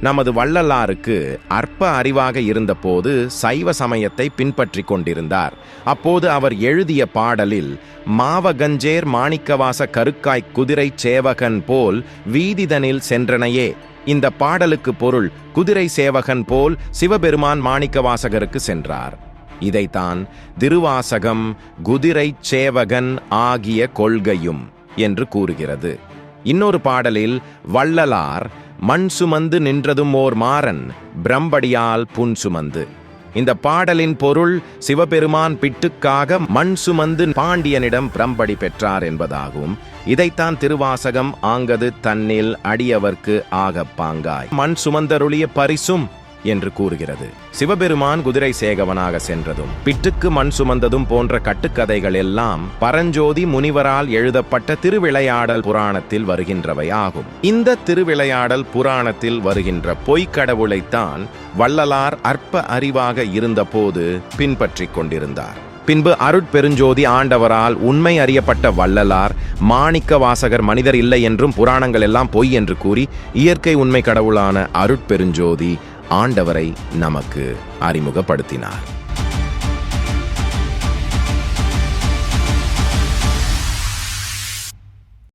நமது வள்ளலாருக்கு அற்ப அறிவாக இருந்தபோது சைவ சமயத்தை பின்பற்றி கொண்டிருந்தார். அப்போது அவர் எழுதிய பாடலில் மாவகஞ்சேர் மாணிக்கவாச கருக்காய் குதிரை சேவகன் போல் வீதிதனில் சென்றனையே. இந்த பாடலுக்கு பொருள் குதிரை சேவகன் போல் சிவபெருமான் மாணிக்கவாசகருக்கு சென்றார். இதைத்தான் திருவாசகம் குதிரை சேவகன் ஆகிய கொள்கையும் என்று கூறுகிறது. இன்னொரு பாடலில் வள்ளலார் மண் சுமந்து நின்றதும் ஓர் மாறன் பிரம்படியால் புன் சுமந்து. இந்த பாடலின் பொருள் சிவபெருமான் பிட்டுக்காக மண் சுமந்து பாண்டியனிடம் பிரம்படி பெற்றார் என்பதாகும். இதைத்தான் திருவாசகம் ஆங்கது தன்னில் அடியவர்க்கு ஆகப்பாங்காய் மண் சுமந்தருளிய பரிசும் என்று கூறுகிறது. சிவபெருமான் குதிரை சேகவனாக சென்றதும் பிட்டுக்கு மண் சுமந்ததும் போன்ற கட்டுக்கதைகள் எல்லாம் பரஞ்சோதி முனிவரால் எழுதப்பட்ட திருவிளையாடல் புராணத்தில் வருகின்றவை ஆகும். இந்த திருவிளையாடல் புராணத்தில் வருகின்ற பொய்க்கடவுளைத்தான் வள்ளலார் அற்ப அறிவாக இருந்தபோது பின்பற்றிக் கொண்டிருந்தார். பின்பு அருட்பெருஞ்சோதி ஆண்டவரால் உண்மை அறியப்பட்ட வள்ளலார் மாணிக்க வாசகர் மனிதர் இல்லை என்றும் புராணங்கள் எல்லாம் பொய் என்று கூறி இயற்கை உண்மை கடவுளான அருட்பெருஞ்சோதி ஆண்டவரை நமக்கு அறிமுகப்படுத்தினார்.